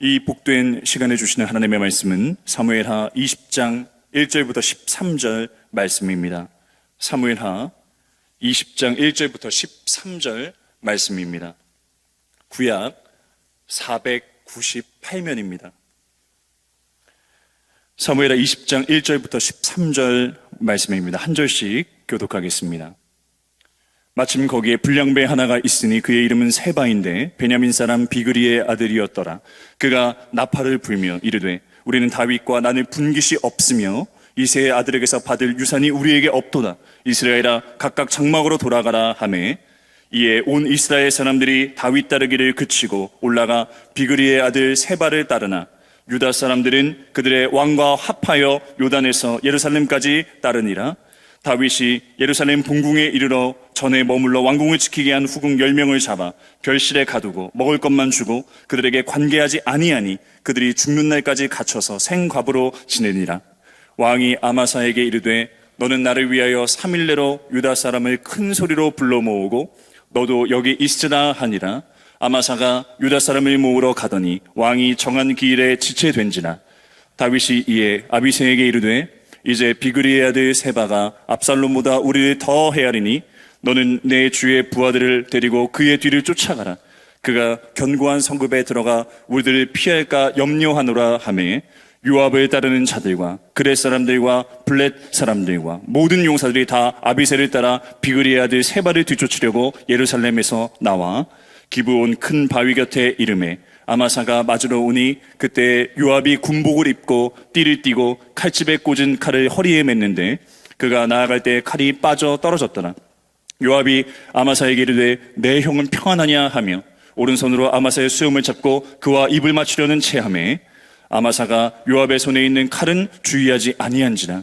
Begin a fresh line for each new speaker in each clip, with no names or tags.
이 복된 시간에 주시는 하나님의 말씀은 사무엘하 20장 1절부터 13절 말씀입니다. 사무엘하 20장 1절부터 13절 말씀입니다. 구약 498면입니다. 사무엘하 20장 1절부터 13절 말씀입니다. 한 절씩 교독하겠습니다. 마침 거기에 불량배 하나가 있으니 그의 이름은 세바인데 베냐민 사람 비그리의 아들이었더라. 그가 나팔을 불며 이르되 우리는 다윗과 나눌 분깃이 없으며 이세의 아들에게서 받을 유산이 우리에게 없도다. 이스라엘아 각각 장막으로 돌아가라 하매 이에 온 이스라엘 사람들이 다윗 따르기를 그치고 올라가 비그리의 아들 세바를 따르나 유다 사람들은 그들의 왕과 합하여 요단에서 예루살렘까지 따르니라. 다윗이 예루살렘 본궁에 이르러 전에 머물러 왕궁을 지키게 한 후궁 열명을 잡아 별실에 가두고 먹을 것만 주고 그들에게 관계하지 아니하니 그들이 죽는 날까지 갇혀서 생과부로 지내니라. 왕이 아마사에게 이르되 너는 나를 위하여 3일 내로 유다 사람을 큰 소리로 불러 모으고 너도 여기 있으라 하니라. 아마사가 유다 사람을 모으러 가더니 왕이 정한 기일에 지체된지라. 다윗이 이에 아비세에게 이르되 이제 비그리의 아들 세바가 압살롬보다 우리를 더 헤아리니 너는 내 주의 부하들을 데리고 그의 뒤를 쫓아가라. 그가 견고한 성급에 들어가 우리들을 피할까 염려하노라 하매 요압을 따르는 자들과 그렛 사람들과 블렛 사람들과 모든 용사들이 다 아비세를 따라 비그리의 아들 세바를 뒤쫓으려고 예루살렘에서 나와 기브온 큰 바위 곁에 이름에 아마사가 맞으러 오니 그때 요압이 군복을 입고 띠를 띠고 칼집에 꽂은 칼을 허리에 맸는데 그가 나아갈 때 칼이 빠져 떨어졌더라. 요압이 아마사에게 이르되 내 형은 평안하냐 하며 오른손으로 아마사의 수염을 잡고 그와 입을 맞추려는 체함에 아마사가 요압의 손에 있는 칼은 주의하지 아니한지라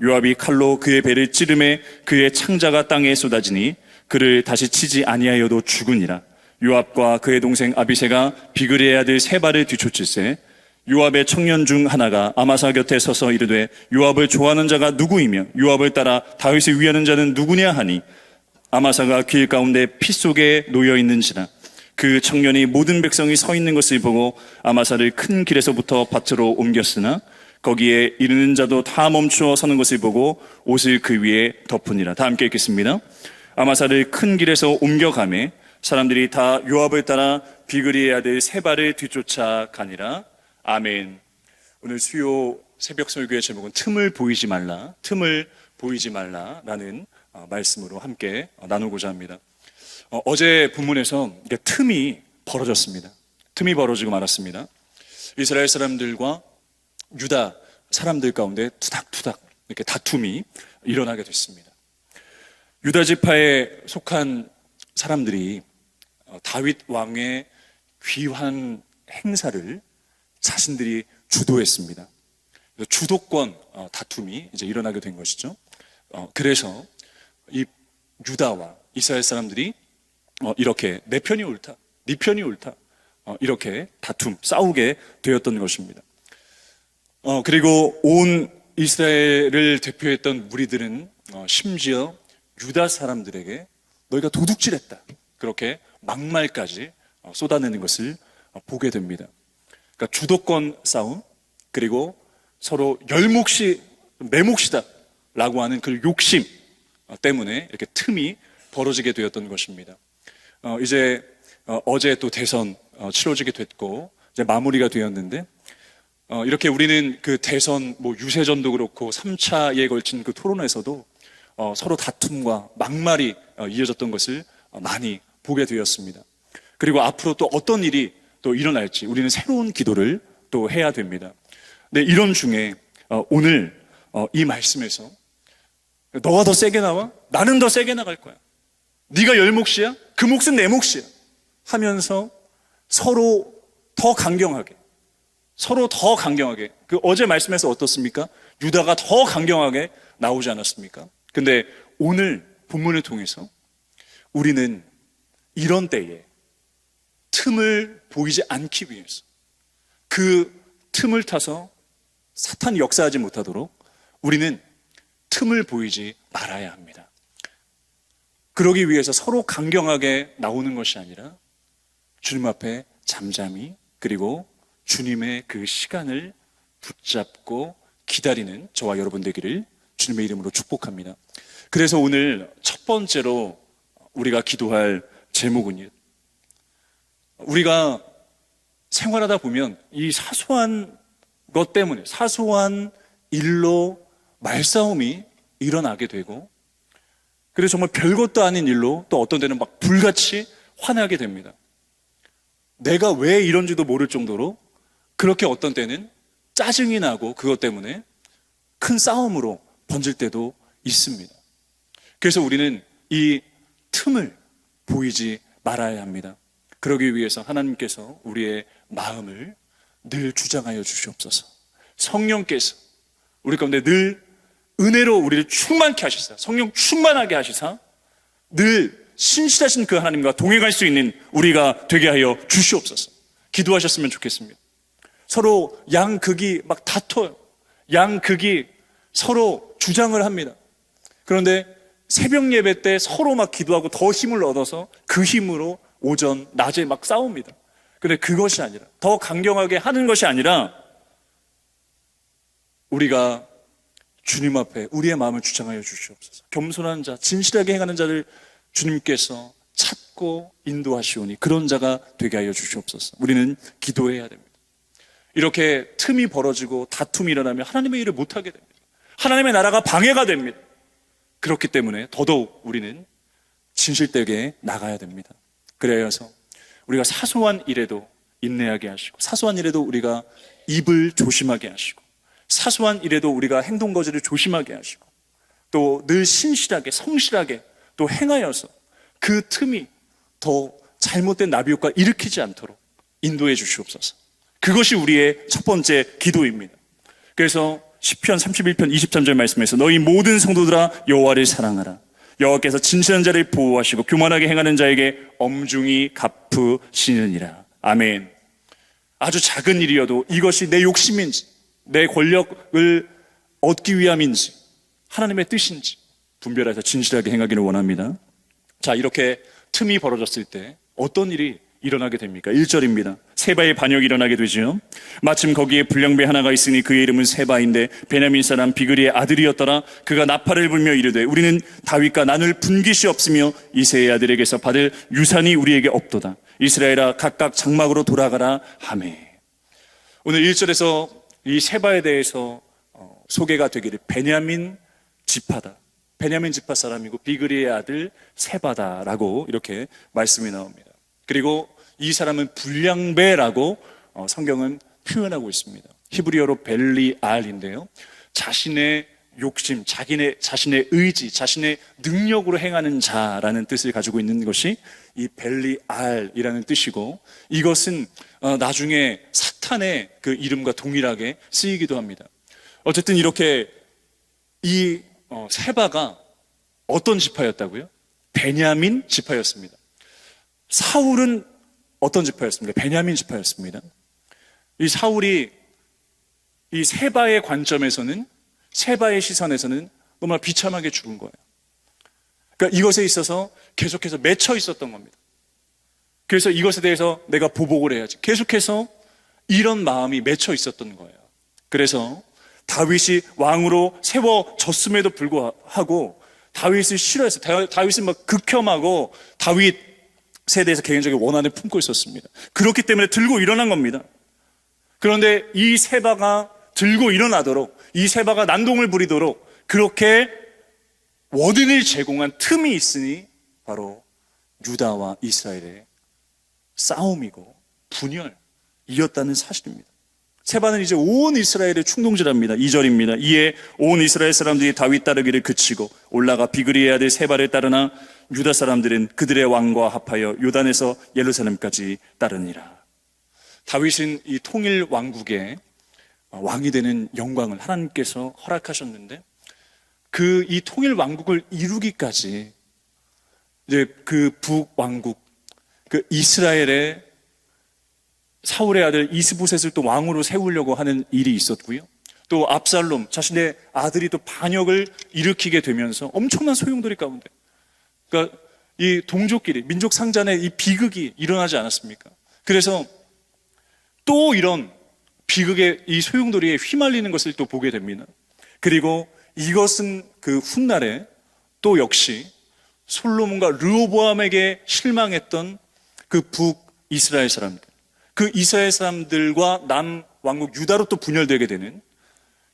요압이 칼로 그의 배를 찌르매 그의 창자가 땅에 쏟아지니 그를 다시 치지 아니하여도 죽으니라 요압과 그의 동생 아비세가 비그리의 아들 세바를 뒤쫓을세 요압의 청년 중 하나가 아마사 곁에 서서 이르되 요압을 좋아하는 자가 누구이며 요압을 따라 다윗을 위하는 자는 누구냐 하니 아마사가 길 가운데 피 속에 놓여 있는지라. 그 청년이 모든 백성이 서 있는 것을 보고 아마사를 큰 길에서부터 밭으로 옮겼으나 거기에 이르는 자도 다 멈추어 서는 것을 보고 옷을 그 위에 덮으니라. 다 함께 읽겠습니다. 아마사를 큰 길에서 옮겨가매 사람들이 다 요압을 따라 비그리의 아들 세바를 뒤쫓아 가니라 아멘 오늘 수요 새벽 설교의 제목은 틈을 보이지 말라 틈을 보이지 말라라는 어, 말씀으로 함께 어, 나누고자 합니다. 어, 제 본문에서 틈이 벌어졌습니다. 틈이 벌어지고 말았습니다. 이스라엘 사람들과 유다 사람들 가운데 투닥투닥 이렇게 다툼이 일어나게 됐습니다. 유다 지파에 속한 사람들이 어, 다윗 왕의 귀환 행사를 자신들이 주도했습니다. 주도권 어, 다툼이 이제 일어나게 된 것이죠. 어, 그래서 이 유다와 이스라엘 사람들이 어, 이렇게 내 편이 옳다, 네 편이 옳다, 어, 이렇게 다툼, 싸우게 되었던 것입니다. 어, 그리고 온 이스라엘을 대표했던 무리들은 어, 심지어 유다 사람들에게 너희가 도둑질했다. 그렇게 막말까지 어, 쏟아내는 것을 어, 보게 됩니다. 그러니까 주도권 싸움, 그리고 서로 열몫이 내 몫이다. 라고 하는 그 욕심 때문에 이렇게 틈이 벌어지게 되었던 것입니다. 어, 이제 어, 제또 대선 어, 치러지게 됐고 이제 마무리가 되었는데 어, 이렇게 우리는 그 대선 뭐 유세전도 그렇고 3차에 걸친 그 토론에서도 어, 서로 다툼과 막말이 어, 이어졌던 것을 어, 많이 보게 되었습니다. 그리고 앞으로 또 어떤 일이 또 일어날지 우리는 새로운 기도를 또 해야 됩니다. 네, 이런 중에 어, 오늘 어, 이 말씀에서 너가 더 세게 나와? 나는 더 세게 나갈 거야. 네가 열 몫이야? 그 몫은 내 몫이야. 하면서 서로 더 강경하게, 서로 더 강경하게. 그 어제 말씀에서 어떻습니까? 유다가 더 강경하게 나오지 않았습니까? 근데 오늘 본문을 통해서 우리는 이런 때에 틈을 보이지 않기 위해서 그 틈을 타서 사탄이 역사하지 못하도록 우리는 틈을 보이지 말아야 합니다. 그러기 위해서 서로 강경하게 나오는 것이 아니라 주님 앞에 잠잠히 그리고 주님의 그 시간을 붙잡고 기다리는 저와 여러분 되기를 주님의 이름으로 축복합니다. 그래서 오늘 첫 번째로 우리가 기도할 제목은요. 우리가 생활하다 보면 이 사소한 것 때문에 사소한 일로 말싸움이 일어나게 되고 그래서 정말 별것도 아닌 일로 또 어떤 데는 막 불같이 화나게 됩니다. 내가 왜 이런지도 모를 정도로 그렇게 어떤 때는 짜증이 나고 그것 때문에 큰 싸움으로 번질 때도 있습니다. 그래서 우리는 이 틈을 보이지 말아야 합니다. 그러기 위해서 하나님께서 우리의 마음을 늘 주장하여 주시옵소서. 성령께서 우리 가운데 늘 은혜로 우리를 충만케 하시사, 성령 충만하게 하시사, 늘 신실하신 그 하나님과 동행할 수 있는 우리가 되게 하여 주시옵소서. 기도하셨으면 좋겠습니다. 서로 양극이 막 다퉈요. 양극이 서로 주장을 합니다. 그런데 새벽 예배 때 서로 막 기도하고 더 힘을 얻어서 그 힘으로 오전, 낮에 막 싸웁니다. 근데 그것이 아니라, 더 강경하게 하는 것이 아니라, 우리가 주님 앞에 우리의 마음을 주장하여 주시옵소서. 겸손한 자, 진실하게 행하는 자를 주님께서 찾고 인도하시오니 그런 자가 되게 하여 주시옵소서. 우리는 기도해야 됩니다. 이렇게 틈이 벌어지고 다툼이 일어나면 하나님의 일을 못하게 됩니다. 하나님의 나라가 방해가 됩니다. 그렇기 때문에 더더욱 우리는 진실되게 나가야 됩니다. 그래야 해서 우리가 사소한 일에도 인내하게 하시고 사소한 일에도 우리가 입을 조심하게 하시고 사소한 일에도 우리가 행동 거지를 조심하게 하시고 또 늘 신실하게 성실하게 또 행하여서 그 틈이 더 잘못된 나비 효과 일으키지 않도록 인도해 주시옵소서. 그것이 우리의 첫 번째 기도입니다. 그래서 시편 31편 23절 말씀에서 너희 모든 성도들아 여호와를 사랑하라. 여호와께서 진실한 자를 보호하시고 교만하게 행하는 자에게 엄중히 갚으시느니라. 아멘. 아주 작은 일이어도 이것이 내 욕심인지 내 권력을 얻기 위함인지 하나님의 뜻인지 분별해서 진실하게 행하기를 원합니다. 자, 이렇게 틈이 벌어졌을 때 어떤 일이 일어나게 됩니까? 1절입니다. 세바의 반역이 일어나게 되죠. 마침 거기에 불량배 하나가 있으니 그의 이름은 세바인데 베냐민 사람 비그리의 아들이었더라. 그가 나팔을 불며 이르되 우리는 다윗과 나눌 분깃이 없으며 이세의 아들에게서 받을 유산이 우리에게 없도다. 이스라엘아 각각 장막으로 돌아가라 하매. 오늘 1절에서 이 세바에 대해서 어, 소개가 되기를 베냐민 지파다. 베냐민 지파 사람이고 비그리의 아들 세바다라고 이렇게 말씀이 나옵니다. 그리고 이 사람은 불량배라고 어, 성경은 표현하고 있습니다. 히브리어로 벨리알인데요. 자신의 욕심, 자기네, 자신의 의지, 자신의 능력으로 행하는 자라는 뜻을 가지고 있는 것이 이 벨리알이라는 뜻이고 이것은 어, 나중에 사탄의 그 이름과 동일하게 쓰이기도 합니다. 어쨌든 이렇게 이 어, 세바가 어떤 지파였다고요? 베냐민 지파였습니다. 사울은 어떤 지파였습니까? 베냐민 지파였습니다. 이 사울이 이 세바의 관점에서는 세바의 시선에서는 너무나 비참하게 죽은 거예요. 그러니까 이것에 있어서 계속해서 맺혀 있었던 겁니다. 그래서 이것에 대해서 내가 보복을 해야지. 계속해서 이런 마음이 맺혀 있었던 거예요. 그래서 다윗이 왕으로 세워졌음에도 불구하고 다윗을 싫어했어요. 다윗은 막 극혐하고 다윗 세대에서 개인적인 원한을 품고 있었습니다. 그렇기 때문에 들고 일어난 겁니다. 그런데 이 세바가 들고 일어나도록 이 세바가 난동을 부리도록 그렇게 원인을 제공한 틈이 있으니 바로 유다와 이스라엘의 싸움이고 분열이었다는 사실입니다. 세바는 이제 온 이스라엘의 충동질합니다. 2절입니다. 이에 온 이스라엘 사람들이 다윗 따르기를 그치고 올라가 비그리의 아들 세바를 따르나 유다 사람들은 그들의 왕과 합하여 요단에서 예루살렘까지 따르니라. 다윗은 이 통일 왕국의 왕이 되는 영광을 하나님께서 허락하셨는데 그 이 통일 왕국을 이루기까지 이제 그 북왕국 그 이스라엘의 사울의 아들 이스보셋을 또 왕으로 세우려고 하는 일이 있었고요. 또 압살롬 자신의 아들이 또 반역을 일으키게 되면서 엄청난 소용돌이 가운데 그러니까 이 동족끼리 민족 상잔의 이 비극이 일어나지 않았습니까? 그래서 또 이런 비극의 이 소용돌이에 휘말리는 것을 또 보게 됩니다. 그리고 이것은 그 훗날에 또 역시 솔로몬과 르호보암에게 실망했던 그 북 이스라엘 사람들, 그 이스라엘 사람들과 남 왕국 유다로 또 분열되게 되는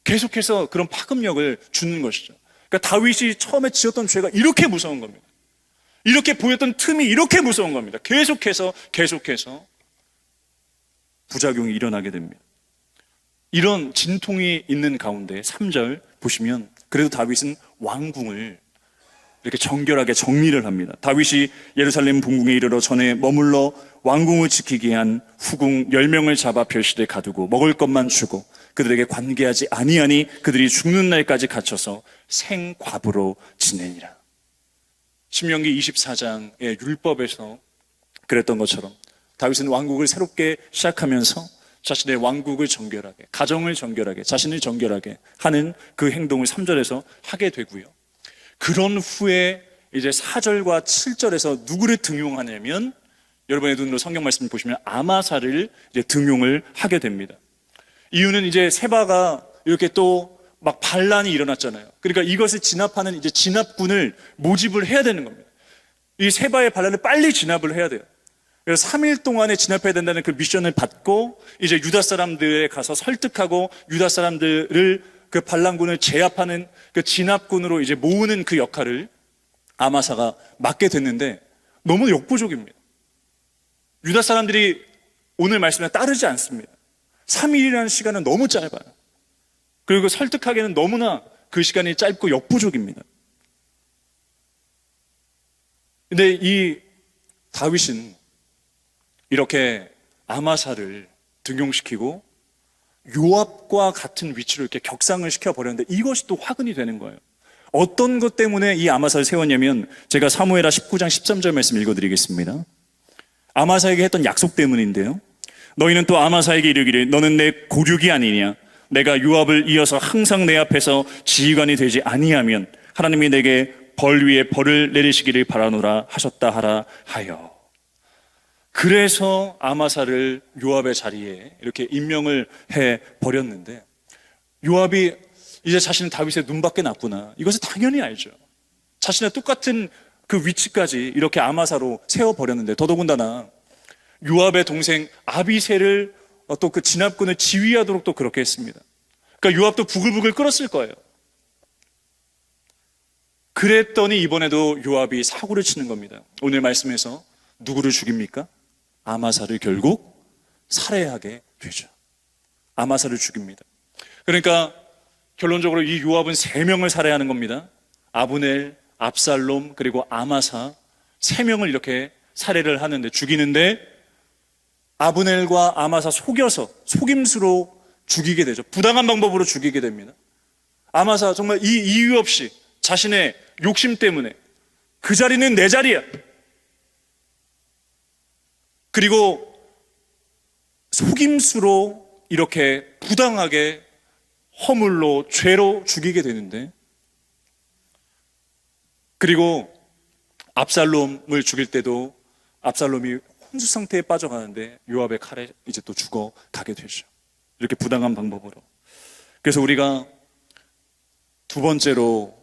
계속해서 그런 파급력을 주는 것이죠. 그러니까 다윗이 처음에 지었던 죄가 이렇게 무서운 겁니다. 이렇게 보였던 틈이 이렇게 무서운 겁니다. 계속해서 계속해서 부작용이 일어나게 됩니다. 이런 진통이 있는 가운데 3절 보시면 그래도 다윗은 왕궁을 이렇게 정결하게 정리를 합니다. 다윗이 예루살렘 bun궁에 이르러 전에 머물러 왕궁을 지키게 한 후궁 10명을 잡아 별실에 가두고 먹을 것만 주고 그들에게 관계하지 아니하니 그들이 죽는 날까지 갇혀서 생과부로 지내니라. 신명기 24장의 율법에서 그랬던 것처럼 다윗은 왕국을 새롭게 시작하면서 자신의 왕국을 정결하게, 가정을 정결하게, 자신을 정결하게 하는 그 행동을 3절에서 하게 되고요. 그런 후에 이제 4절과 7절에서 누구를 등용하냐면 여러분의 눈으로 성경 말씀 보시면 아마사를 이제 등용을 하게 됩니다. 이유는 이제 세바가 이렇게 또 막 반란이 일어났잖아요. 그러니까 이것을 진압하는 이제 진압군을 모집을 해야 되는 겁니다. 이 세바의 반란을 빨리 진압을 해야 돼요. 그래서 3일 동안에 진압해야 된다는 그 미션을 받고 이제 유다 사람들에 가서 설득하고 유다 사람들을 그 반란군을 제압하는 그 진압군으로 이제 모으는 그 역할을 아마사가 맡게 됐는데 너무 역부족입니다. 유다 사람들이 오늘 말씀에 따르지 않습니다. 3일이라는 시간은 너무 짧아요. 그리고 설득하기에는 너무나 그 시간이 짧고 역부족입니다. 근데 이 다윗은 이렇게 아마사를 등용시키고 요압과 같은 위치로 이렇게 격상을 시켜버렸는데 이것이 또 화근이 되는 거예요. 어떤 것 때문에 이 아마사를 세웠냐면 제가 사무엘하 19장 13절 말씀 읽어드리겠습니다. 아마사에게 했던 약속 때문인데요. 너희는 또 아마사에게 이르기를 너는 내 고륙이 아니냐 내가 요압을 이어서 항상 내 앞에서 지휘관이 되지 아니하면 하나님이 내게 벌 위에 벌을 내리시기를 바라노라 하셨다 하라 하여 그래서 아마사를 요압의 자리에 이렇게 임명을 해 버렸는데 요압이 이제 자신은 다윗의 눈밖에 났구나. 이것을 당연히 알죠. 자신의 똑같은 그 위치까지 이렇게 아마사로 세워 버렸는데 더더군다나 요압의 동생 아비세를 또 그 진압군을 지휘하도록 또 그렇게 했습니다. 그러니까 요압도 부글부글 끓었을 거예요. 그랬더니 이번에도 요압이 사고를 치는 겁니다. 오늘 말씀에서 누구를 죽입니까? 아마사를 결국 살해하게 되죠. 아마사를 죽입니다. 그러니까 결론적으로 이 요압은 세 명을 살해하는 겁니다. 아브넬, 압살롬, 그리고 아마사 세 명을 이렇게 살해를 하는데 죽이는데 아브넬과 아마사 속여서 속임수로 죽이게 되죠. 부당한 방법으로 죽이게 됩니다. 아마사 정말 이 이유 없이 자신의 욕심 때문에 그 자리는 내 자리야. 그리고 속임수로 이렇게 부당하게 허물로 죄로 죽이게 되는데 그리고 압살롬을 죽일 때도 압살롬이 혼수 상태에 빠져가는데 요압의 칼에 이제 또 죽어 가게 되죠. 이렇게 부당한 방법으로. 그래서 우리가 두 번째로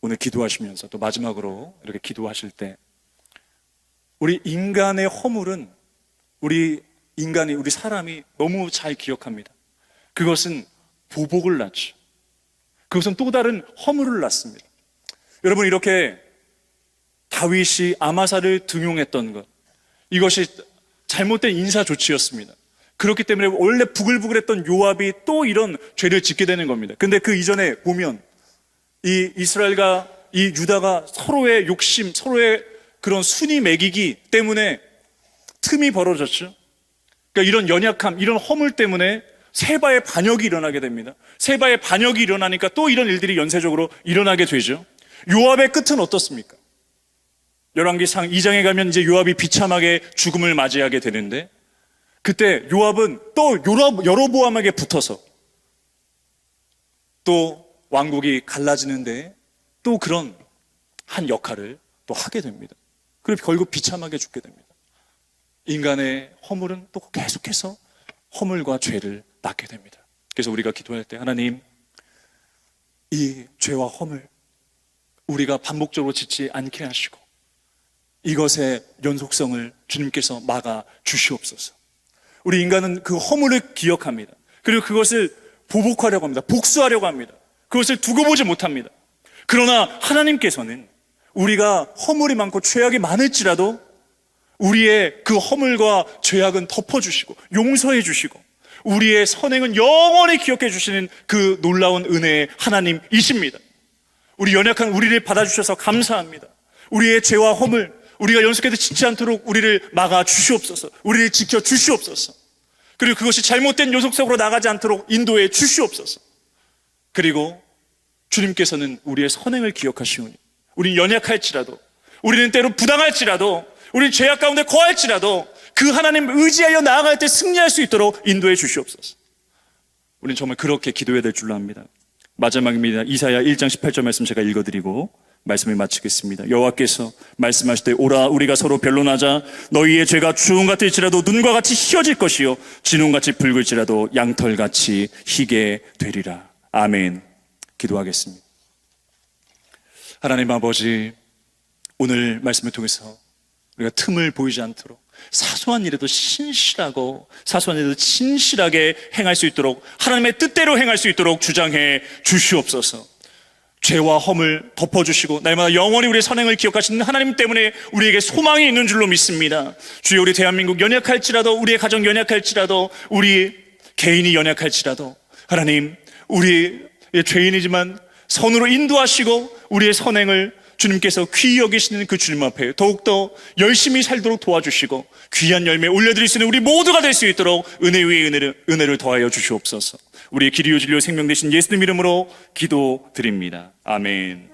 오늘 기도하시면서 또 마지막으로 이렇게 기도하실 때 우리 인간의 허물은 우리 인간이 우리 사람이 너무 잘 기억합니다. 그것은 보복을 낳죠. 그것은 또 다른 허물을 낳습니다. 여러분 이렇게 다윗이 아마사를 등용했던 것 이것이 잘못된 인사 조치였습니다. 그렇기 때문에 원래 부글부글했던 요압이 또 이런 죄를 짓게 되는 겁니다. 근데 그 이전에 보면 이 이스라엘과 이 유다가 서로의 욕심, 서로의 그런 순위 매기기 때문에 틈이 벌어졌죠. 그러니까 이런 연약함, 이런 허물 때문에 세바의 반역이 일어나게 됩니다. 세바의 반역이 일어나니까 또 이런 일들이 연쇄적으로 일어나게 되죠. 요압의 끝은 어떻습니까? 열왕기상 2장에 가면 이제 요압이 비참하게 죽음을 맞이하게 되는데 그때 요압은 또 여로보암에게 붙어서 또 왕국이 갈라지는데 또 그런 한 역할을 또 하게 됩니다. 그리고 결국 비참하게 죽게 됩니다. 인간의 허물은 또 계속해서 허물과 죄를 낳게 됩니다. 그래서 우리가 기도할 때 하나님 이 죄와 허물 우리가 반복적으로 짓지 않게 하시고 이것의 연속성을 주님께서 막아 주시옵소서. 우리 인간은 그 허물을 기억합니다. 그리고 그것을 보복하려고 합니다. 복수하려고 합니다. 그것을 두고 보지 못합니다. 그러나 하나님께서는 우리가 허물이 많고 죄악이 많을지라도 우리의 그 허물과 죄악은 덮어주시고 용서해 주시고 우리의 선행은 영원히 기억해 주시는 그 놀라운 은혜의 하나님이십니다. 우리 연약한 우리를 받아주셔서 감사합니다. 우리의 죄와 허물, 우리가 연속해서 짓지 않도록 우리를 막아 주시옵소서. 우리를 지켜 주시옵소서. 그리고 그것이 잘못된 요속적으로 나가지 않도록 인도해 주시옵소서. 그리고 주님께서는 우리의 선행을 기억하시오니 우리 연약할지라도 우리는 때로 부당할지라도 우리 죄악 가운데 거할지라도 그 하나님 의지하여 나아갈 때 승리할 수 있도록 인도해 주시옵소서. 우리는 정말 그렇게 기도해야 될 줄로 압니다. 마지막입니다. 이사야 1장 18절 말씀 제가 읽어드리고 말씀을 마치겠습니다. 여호와께서 말씀하실 때 오라 우리가 서로 변론하자 너희의 죄가 주홍 같을지라도 눈과 같이 희어질 것이요 진홍같이 붉을지라도 양털같이 희게 되리라. 아멘. 기도하겠습니다. 하나님 아버지 오늘 말씀을 통해서 우리가 틈을 보이지 않도록 사소한 일에도 신실하고 사소한 일에도 진실하게 행할 수 있도록 하나님의 뜻대로 행할 수 있도록 주장해 주시옵소서. 죄와 허물 덮어주시고 날마다 영원히 우리의 선행을 기억하시는 하나님 때문에 우리에게 소망이 있는 줄로 믿습니다. 주여 우리 대한민국 연약할지라도 우리의 가정 연약할지라도 우리 개인이 연약할지라도 하나님 우리 죄인이지만 선으로 인도하시고 우리의 선행을 주님께서 귀히 여기시는 그 주님 앞에 더욱더 열심히 살도록 도와주시고 귀한 열매 올려드릴 수 있는 우리 모두가 될 수 있도록 은혜 위에 은혜를, 은혜를 더하여 주시옵소서. 우리의 길이요 진리요 생명 되신 예수님 이름으로 기도드립니다. 아멘.